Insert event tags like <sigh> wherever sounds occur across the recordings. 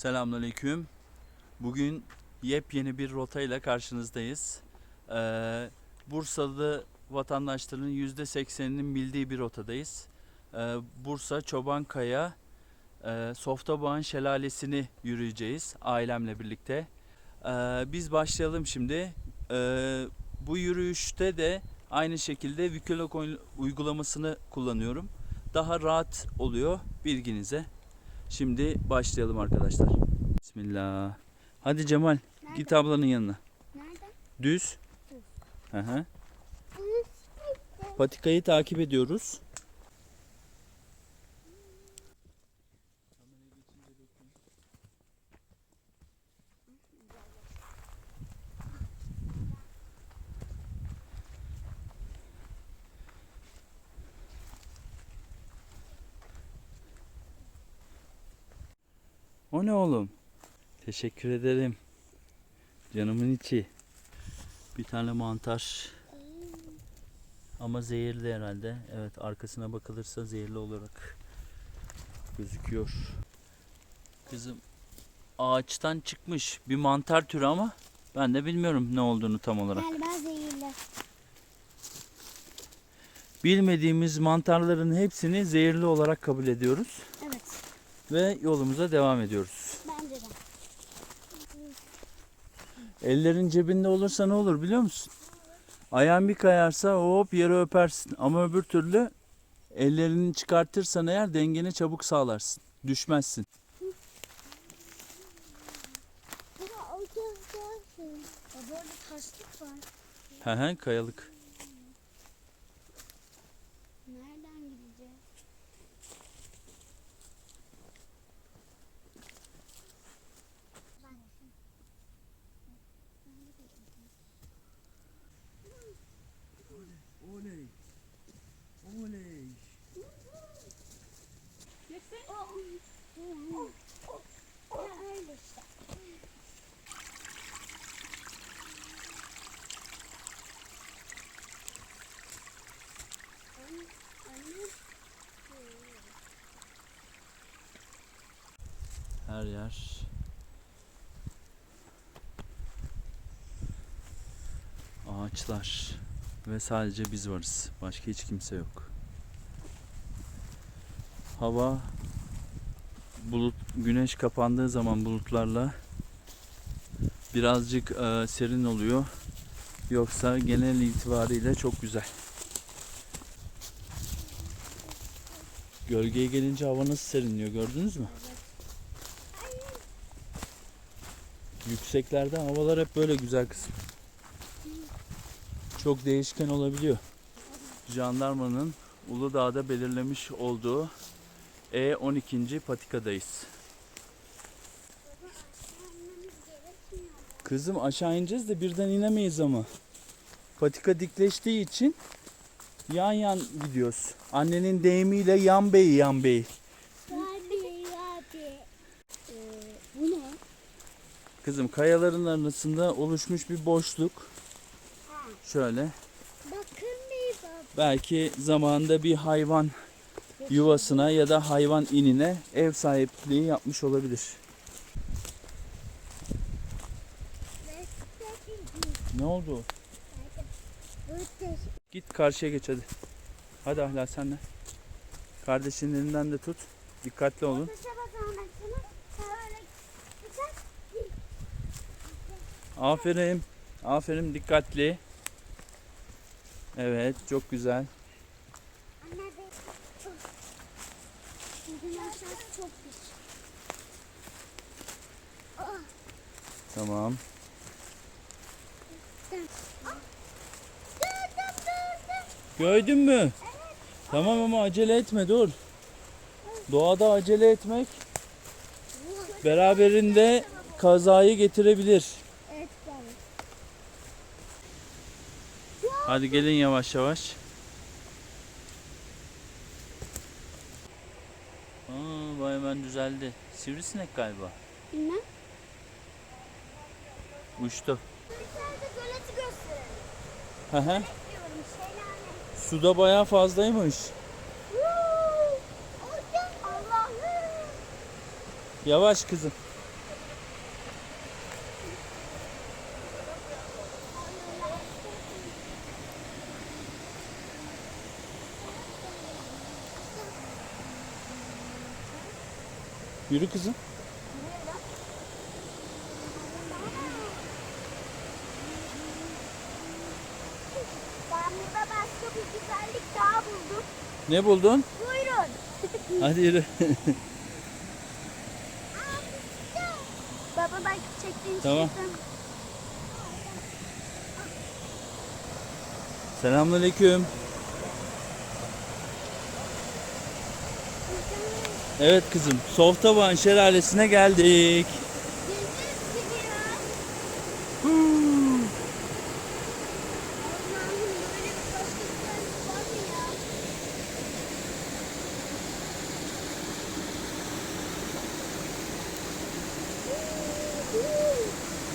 Selamünaleyküm. Bugün yepyeni bir rota ile karşınızdayız. Ee, Bursalı vatandaşların %80'inin bildiği bir rotadayız. Ee, Bursa Çobankaya e, Softabağ'ın şelalesini yürüyeceğiz ailemle birlikte. Ee, biz başlayalım şimdi. Ee, bu yürüyüşte de aynı şekilde Wikiloc uygulamasını kullanıyorum. Daha rahat oluyor bilginize. Şimdi başlayalım arkadaşlar. Bismillah. Hadi Cemal git ablanın yanına. Nerede? Düz. Düz. Hı hı. Patikayı takip ediyoruz. O ne oğlum? Teşekkür ederim. Canımın içi. Bir tane mantar. Ama zehirli herhalde. Evet arkasına bakılırsa zehirli olarak gözüküyor. Kızım ağaçtan çıkmış bir mantar türü ama ben de bilmiyorum ne olduğunu tam olarak. Galiba zehirli. Bilmediğimiz mantarların hepsini zehirli olarak kabul ediyoruz. Ve yolumuza devam ediyoruz. Bence de. Ellerin cebinde olursa ne olur biliyor musun? Ayağın bir kayarsa hop yere öpersin. Ama öbür türlü ellerini çıkartırsan eğer dengeni çabuk sağlarsın. Düşmezsin. Bura o görsün. Bu arada taşlık var. He he kayalık. Nereden gideceğiz? Oley. Oley. Ya öyle işte. Anne, anne. Her yer. Ağaçlar. Ve sadece biz varız. Başka hiç kimse yok. Hava bulut güneş kapandığı zaman bulutlarla birazcık e, serin oluyor. Yoksa genel itibariyle çok güzel. Gölgeye gelince hava nasıl serinliyor gördünüz mü? Yükseklerde havalar hep böyle güzel kısım. Çok değişken olabiliyor. Jandarmanın Uludağ'da belirlemiş olduğu E12. patikadayız. Kızım aşağı ineceğiz de birden inemeyiz ama. Patika dikleştiği için yan yan gidiyoruz. Annenin deyimiyle yan bey yan bey. Hadi hadi. Ee, bu ne? Kızım kayaların arasında oluşmuş bir boşluk. Şöyle. Belki zamanında bir hayvan yuvasına ya da hayvan inine ev sahipliği yapmış olabilir. Ne oldu? Git karşıya geç hadi. Hadi Ahlak sen de. Kardeşinin elinden de tut. Dikkatli olun. Aferin. Aferin dikkatli. Evet çok güzel. Tamam. Gördün mü? Tamam ama acele etme dur. Doğada acele etmek beraberinde kazayı getirebilir. Evet baba. Hadi gelin yavaş yavaş. Aa, bu hemen düzeldi. Sivrisinek galiba. Bilmem. Uçtu. Hı hı. Suda bayağı fazlaymış. Yavaş kızım. Yürü kızım. Ben burada başka bir güzellik daha buldum. Ne buldun? Buyurun. <laughs> Hadi yürü. Baba bak çektiğin Tamam. şeyden. Selamünaleyküm. Evet kızım. Softavan Şelalesi'ne geldik.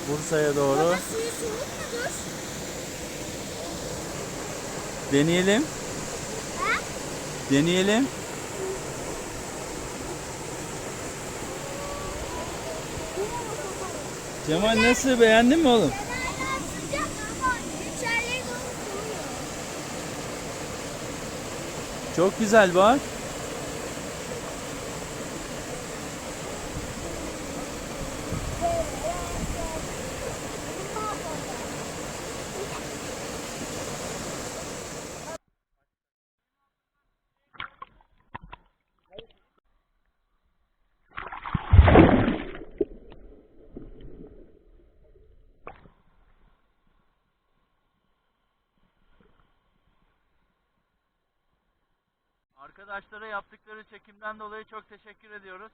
Bursa'ya doğru. Baba suyu soğuk mudur? Deneyelim. Ha? Deneyelim. Cemal nasıl beğendin mi oğlum? Çok güzel bak. Arkadaşlara yaptıkları çekimden dolayı çok teşekkür ediyoruz.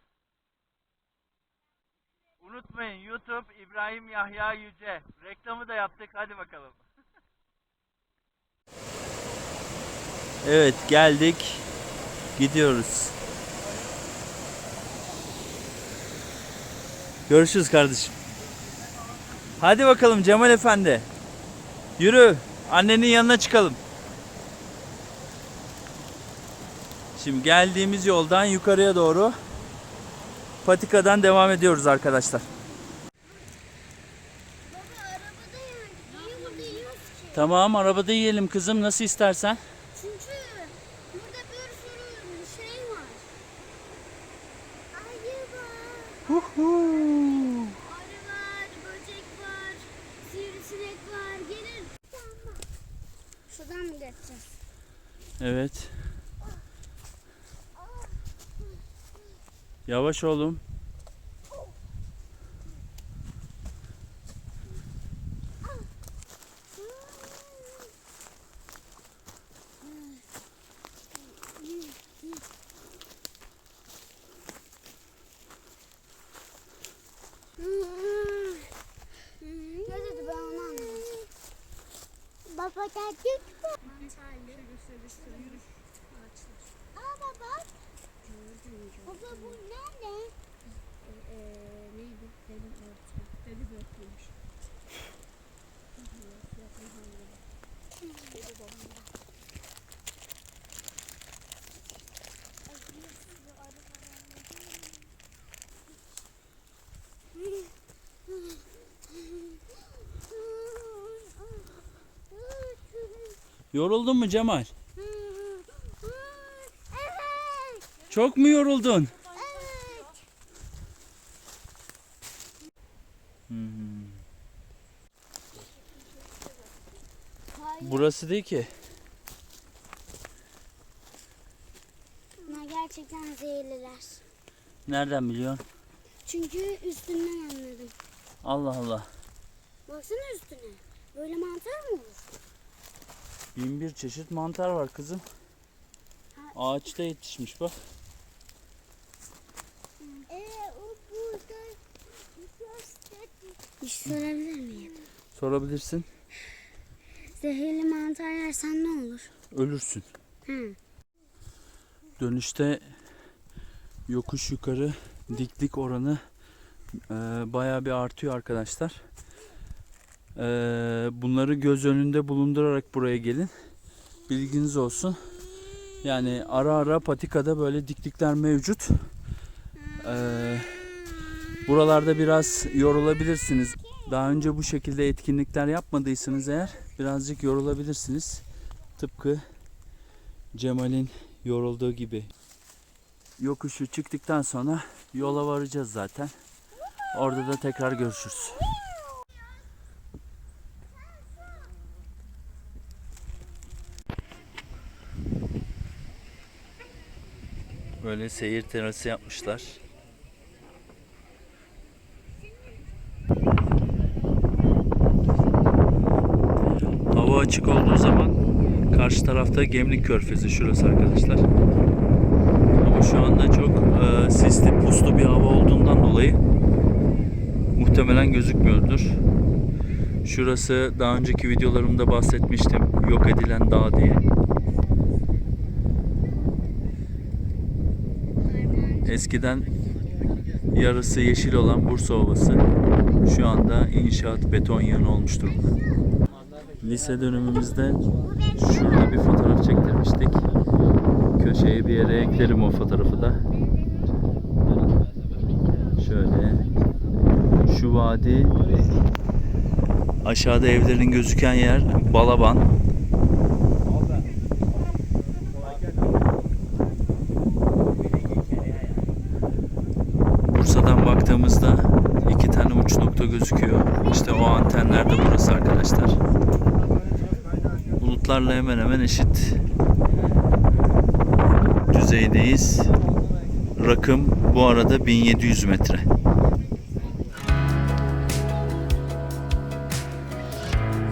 Unutmayın YouTube İbrahim Yahya Yüce. Reklamı da yaptık. Hadi bakalım. Evet geldik. Gidiyoruz. Görüşürüz kardeşim. Hadi bakalım Cemal Efendi. Yürü. Annenin yanına çıkalım. Şimdi geldiğimiz yoldan yukarıya doğru patikadan devam ediyoruz arkadaşlar. Tamam arabada yiyelim kızım nasıl istersen. Çünkü burada bir sürü şey var. Ayı var. Arı var, böcek var, sivrisinek var. Gelin. Şuradan mı geçeceğiz? Evet. Yavaş oğlum. Baba geldik mi? Mantarlı. Aa baba. Baba bu ne ne? neydi? Deli börtü. Deli börtüymüş. Yoruldun mu Cemal? Evet. Çok mu yoruldun? Evet. Hmm. Hayır. Burası değil ki. Bunlar gerçekten zehirliler. Nereden biliyorsun? Çünkü üstünden anladım. Allah Allah. Baksana üstüne. Böyle mantar mı olur? Bin bir çeşit mantar var kızım. Ağaçta yetişmiş bak. Ee, o burada bir şey sorabilir miyim? Sorabilirsin. Zehirli mantar yersen ne olur? Ölürsün. Hı. Dönüşte yokuş yukarı diklik oranı e, bayağı bir artıyor arkadaşlar. E, bunları göz önünde bulundurarak buraya gelin. Bilginiz olsun. Yani ara ara patikada böyle diklikler mevcut. E, buralarda biraz yorulabilirsiniz. Daha önce bu şekilde etkinlikler yapmadıysanız eğer birazcık yorulabilirsiniz. Tıpkı Cemal'in yorulduğu gibi. Yokuşu çıktıktan sonra yola varacağız zaten. Orada da tekrar görüşürüz. Böyle seyir terası yapmışlar. Hava açık olduğu zaman karşı tarafta Gemlik Körfezi şurası arkadaşlar. Ama şu anda çok e, sisli puslu bir hava olduğundan dolayı muhtemelen gözükmüyordur. Şurası daha önceki videolarımda bahsetmiştim. Yok edilen dağ diye. Eskiden yarısı yeşil olan Bursa Ovası şu anda inşaat beton yığını olmuş durumda. Lise dönemimizde şurada bir fotoğraf çektirmiştik. Köşeye bir yere eklerim o fotoğrafı da. Şöyle. Şu vadi aşağıda evlerin gözüken yer Balaban. Bursa'dan baktığımızda iki tane uç nokta gözüküyor. İşte o antenler de burası arkadaşlar. Bulutlarla hemen hemen eşit düzeydeyiz. Rakım bu arada 1700 metre.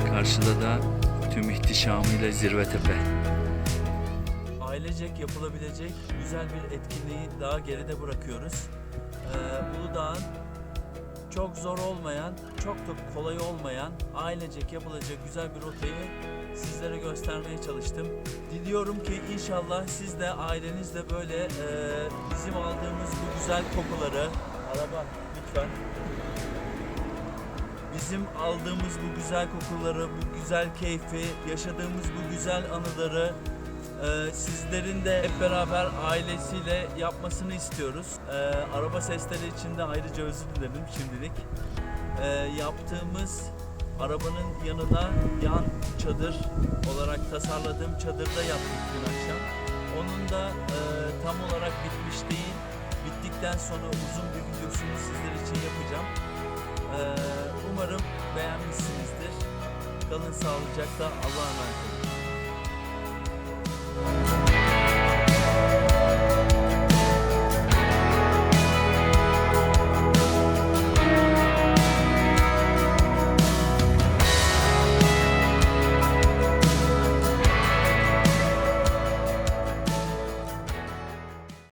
Karşıda da tüm ihtişamıyla zirve tepe. Ailecek yapılabilecek güzel bir etkinliği daha geride bırakıyoruz. Ee, Uludağ'ın çok zor olmayan, çok da kolay olmayan, ailecek yapılacak güzel bir rotayı sizlere göstermeye çalıştım. Diliyorum ki inşallah siz de ailenizle böyle e, bizim aldığımız bu güzel kokuları, araba lütfen. Bizim aldığımız bu güzel kokuları, bu güzel keyfi, yaşadığımız bu güzel anıları e, sizlerin de hep beraber ailesiyle yapmasını istiyoruz. E, araba sesleri için de ayrıca özür dilerim şimdilik. E, yaptığımız arabanın yanına yan çadır olarak tasarladığım çadırda yaptık dün akşam. Onun da e, tam olarak bitmiş değil. Bittikten sonra uzun bir videosunu sizler için yapacağım. E, umarım beğenmişsinizdir. Kalın sağlıcakla Allah'a emanet olun.